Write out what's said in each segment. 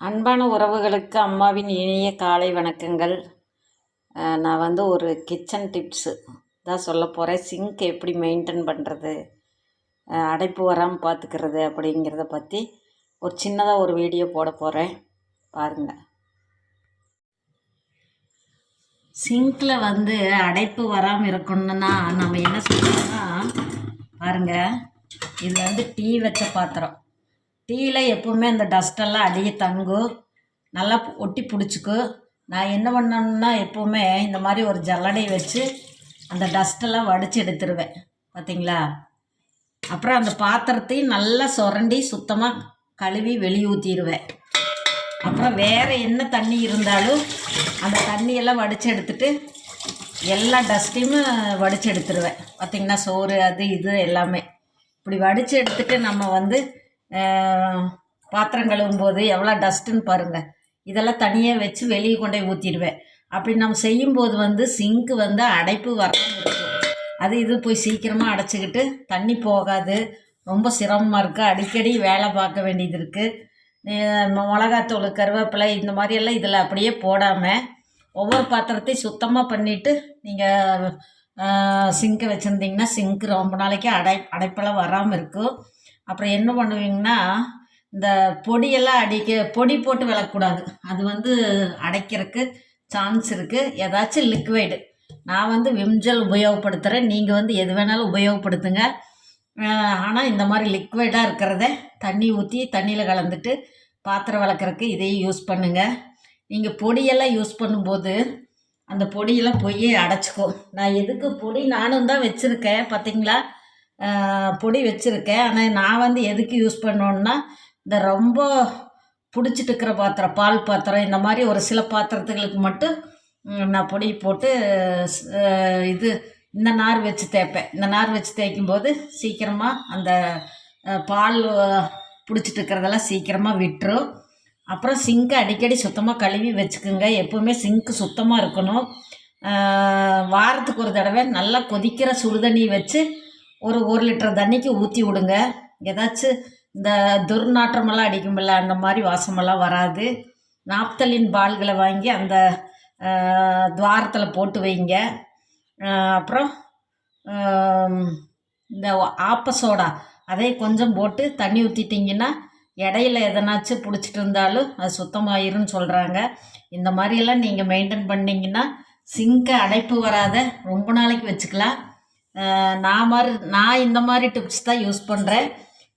அன்பான உறவுகளுக்கு அம்மாவின் இனிய காலை வணக்கங்கள். நான் வந்து ஒரு கிச்சன் டிப்ஸு தான் சொல்ல போகிறேன் சிங்க் எப்படி மெயின்டைன் பண்ணுறது அடைப்பு வராமல் பார்த்துக்கிறது அப்படிங்கிறத பற்றி ஒரு சின்னதாக ஒரு வீடியோ போட போகிறேன் பாருங்கள் சிங்கில் வந்து அடைப்பு வராமல் இருக்கணும்னா நம்ம என்ன சொல்லணும்னா பாருங்கள் இது வந்து டீ வச்ச பாத்திரம். டீயில் எப்பவுமே அந்த டஸ்டெல்லாம் அடிய தங்கும் நல்லா ஒட்டி பிடிச்சிக்கும் நான் என்ன பண்ணணும்னா எப்போவுமே இந்த மாதிரி ஒரு ஜல்லடை வச்சு அந்த டஸ்ட்டெல்லாம் வடித்து எடுத்துருவேன். பார்த்தீங்களா அப்புறம் அந்த பாத்திரத்தையும் நல்லா சுரண்டி சுத்தமாக கழுவி வெளியே ஊற்றிடுவேன் அப்புறம் வேறு என்ன தண்ணி இருந்தாலும் அந்த தண்ணியெல்லாம் வடித்து எடுத்துட்டு எல்லா டஸ்ட்டையும் வடித்து எடுத்துருவேன். பார்த்திங்கன்னா சோறு அது இது எல்லாமே. இப்படி வடித்து எடுத்துட்டு நம்ம வந்து பாத்திரம் கழுவும் போது எவ்வளோ டஸ்ட்டுன்னு பாருங்கள் இதெல்லாம் தனியாக வச்சு வெளியே கொண்டு போய் ஊற்றிடுவேன் அப்படி நம்ம செய்யும்போது வந்து சிங்க்கு வந்து அடைப்பு வராமல் இருக்கும் அது இது போய் சீக்கிரமாக அடைச்சிக்கிட்டு தண்ணி போகாது. ரொம்ப சிரமமாக இருக்குது அடிக்கடி வேலை பார்க்க வேண்டியது இருக்குது மிளகாத்தூள் கருவேப்பிலை இந்த மாதிரியெல்லாம் இதில் அப்படியே போடாமல் ஒவ்வொரு பாத்திரத்தையும் சுத்தமாக பண்ணிவிட்டு நீங்கள் சிங்க்கை வச்சுருந்தீங்கன்னா சிங்க் ரொம்ப நாளைக்கு அடை அடைப்பெல்லாம் வராமல் இருக்கும். அப்புறம் என்ன பண்ணுவீங்கன்னா இந்த பொடியெல்லாம் அடிக்க பொடி போட்டு விளக்கக்கூடாது. அது வந்து அடைக்கிறதுக்கு சான்ஸ் இருக்குது ஏதாச்சும் லிக்விடு நான் வந்து விம்ஜல் உபயோகப்படுத்துகிறேன் நீங்கள் வந்து எது வேணாலும் உபயோகப்படுத்துங்க. ஆனால் இந்த மாதிரி லிக்விடாக இருக்கிறத தண்ணி ஊற்றி தண்ணியில் கலந்துட்டு பாத்திரம் விளக்குறதுக்கு இதையும் யூஸ் பண்ணுங்கள் நீங்கள் பொடியெல்லாம் யூஸ் பண்ணும்போது அந்த பொடியெல்லாம் போய் அடைச்சிக்கும். நான் எதுக்கு பொடி நானும் தான் வச்சுருக்கேன் பார்த்தீங்களா பொடி வச்சுருக்கேன். ஆனால் நான் வந்து எதுக்கு யூஸ் பண்ணோன்னா இந்த ரொம்ப பிடிச்சிட்டு இருக்கிற பாத்திரம் பால் பாத்திரம் இந்த மாதிரி ஒரு சில பாத்திரத்துகளுக்கு மட்டும் நான் பொடி போட்டு இது இந்த நார் வச்சு தேய்ப்பேன். இந்த நார் வச்சு தேய்க்கும் போது சீக்கிரமாக அந்த பால் பிடிச்சிட்டு இருக்கிறதெல்லாம் சீக்கிரமாக விட்டுரும். அப்புறம் சிங்க்கை அடிக்கடி சுத்தமாக கழுவி வச்சுக்குங்க. எப்போவுமே சிங்க்கு சுத்தமாக இருக்கணும். வாரத்துக்கு ஒரு தடவை நல்லா கொதிக்கிற சுடுதண்ணி வச்சு ஒரு ஒரு லிட்டர் தண்ணிக்கு ஊற்றி விடுங்க. ஏதாச்சும் இந்த துர்நாற்றமெல்லாம் அடிக்கும்ல அந்த மாதிரி வாசமெல்லாம் வராது. நாப்தலின் பால்களை வாங்கி அந்த துவாரத்தில் போட்டு வைங்க. அப்புறம் இந்த ஆப்ப சோடா அதை கொஞ்சம் போட்டு தண்ணி ஊற்றிட்டிங்கன்னா இடையில எதனாச்சும் பிடிச்சிட்டு இருந்தாலும் அது சுத்தமாயிருன்னு சொல்கிறாங்க இந்த மாதிரியெல்லாம் நீங்கள் மெயின்டைன் பண்ணிங்கன்னா சிங்கை அடைப்பு வராத ரொம்ப நாளைக்கு வச்சுக்கலாம். நான் மாதிரி நான் இந்த மாதிரி டிப்ஸ் தான் யூஸ் பண்ணுறேன்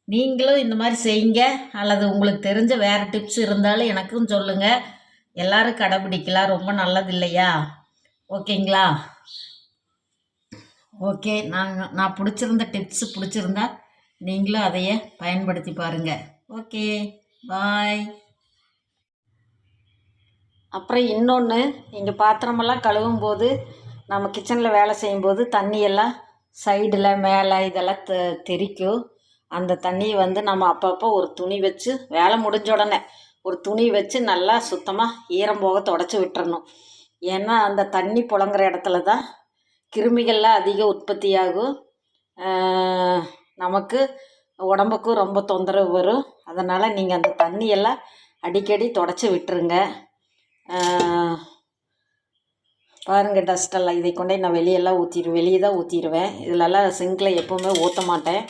நீங்களும் இந்த மாதிரி செய்யுங்க. அல்லது உங்களுக்கு தெரிஞ்ச வேறு டிப்ஸ் இருந்தாலும் எனக்கும் சொல்லுங்கள் எல்லோரும் கடைப்பிடிக்கலாம் ரொம்ப நல்லது இல்லையா? ஓகேங்களா ஓகே நாங்கள் நான் பிடிச்சிருந்த டிப்ஸு பிடிச்சிருந்தா நீங்களும் அதையே பயன்படுத்தி பாருங்கள் ஓகே பாய் அப்புறம் இன்னொன்று இங்கே பாத்திரமெல்லாம் கழுவும் போது நம்ம கிச்சனில் வேலை செய்யும்போது தண்ணியெல்லாம் சைடில் மேலே இதெல்லாம் தெ தெறிக்கும் அந்த தண்ணியை வந்து நம்ம அப்பப்போ ஒரு துணி வச்சு வேலை முடிஞ்ச உடனே ஒரு துணி வச்சு நல்லா சுத்தமாக ஈரம் போக தொடச்சி விட்டுறணும். ஏன்னா அந்த தண்ணி புழங்குற இடத்துல தான் கிருமிகள்லாம் அதிக உற்பத்தியாகும். நமக்கு உடம்புக்கும் ரொம்ப தொந்தரவு வரும். அதனால் நீங்கள் அந்த தண்ணியெல்லாம் அடிக்கடி தொடச்சி விட்டுருங்க. பாருங்கள் டஸ்ட்டெல்லாம் இதை கொண்டே நான் வெளியெல்லாம் ஊற்றிடுவேன் வெளியே தான் ஊற்றிடுவேன் இதிலெல்லாம் சிங்கில் எப்போவுமே ஊற்ற மாட்டேன்.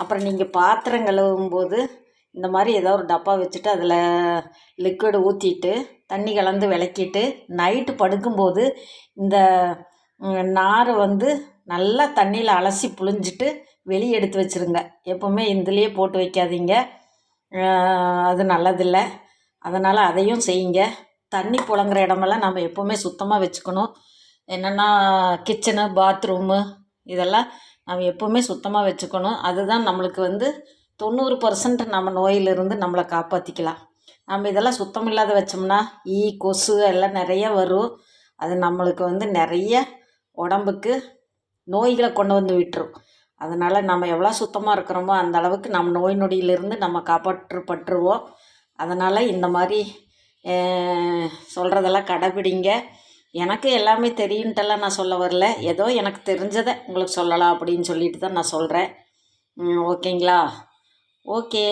அப்புறம் நீங்கள் பாத்திரம் கழுவும் போது இந்த மாதிரி ஏதோ ஒரு டப்பா வச்சுட்டு அதில் லிக்விடு ஊற்றிட்டு தண்ணி கலந்து விளக்கிட்டு நைட்டு படுக்கும்போது இந்த நார் வந்து நல்லா தண்ணியில் அலசி புழிஞ்சிட்டு வெளியே எடுத்து வச்சுருங்க. எப்போவுமே இதுலேயே போட்டு வைக்காதீங்க. அது நல்லதில்லை. அதனால் அதையும் செய்யுங்க. தண்ணி புழங்குற இடமெல்லாம் நம்ம எப்போவுமே சுத்தமாக வச்சுக்கணும். என்னென்னா கிச்சனு பாத்ரூமு இதெல்லாம் நம்ம எப்போவுமே சுத்தமாக வச்சுக்கணும். அதுதான் நம்மளுக்கு வந்து தொண்ணூறு பர்சன்ட் நம்ம நோயிலிருந்து நம்மளை காப்பாற்றிக்கலாம் நம்ம இதெல்லாம் சுத்தம் இல்லாத வச்சோம்னா ஈ கொசு எல்லாம் நிறைய வரும். அது நம்மளுக்கு வந்து நிறைய உடம்புக்கு நோய்களை கொண்டு வந்து விட்டுரும். அதனால் நம்ம எவ்வளோ சுத்தமாக இருக்கிறோமோ அந்த அளவுக்கு நம்ம நோய் நொடியிலிருந்து நம்ம காப்பாற்றப்பட்டுருவோம். அதனால் இந்த மாதிரி சொல்கிறதெல்லாம் கடைப்பிடிங்க எனக்கு எல்லாமே தெரியுன்ட்டெல்லாம் நான் சொல்ல வரல. ஏதோ எனக்கு தெரிஞ்சதை உங்களுக்கு சொல்லலாம் அப்படின்னு சொல்லிட்டு தான் நான் சொல்கிறேன் ஓகேங்களா? ஓகே.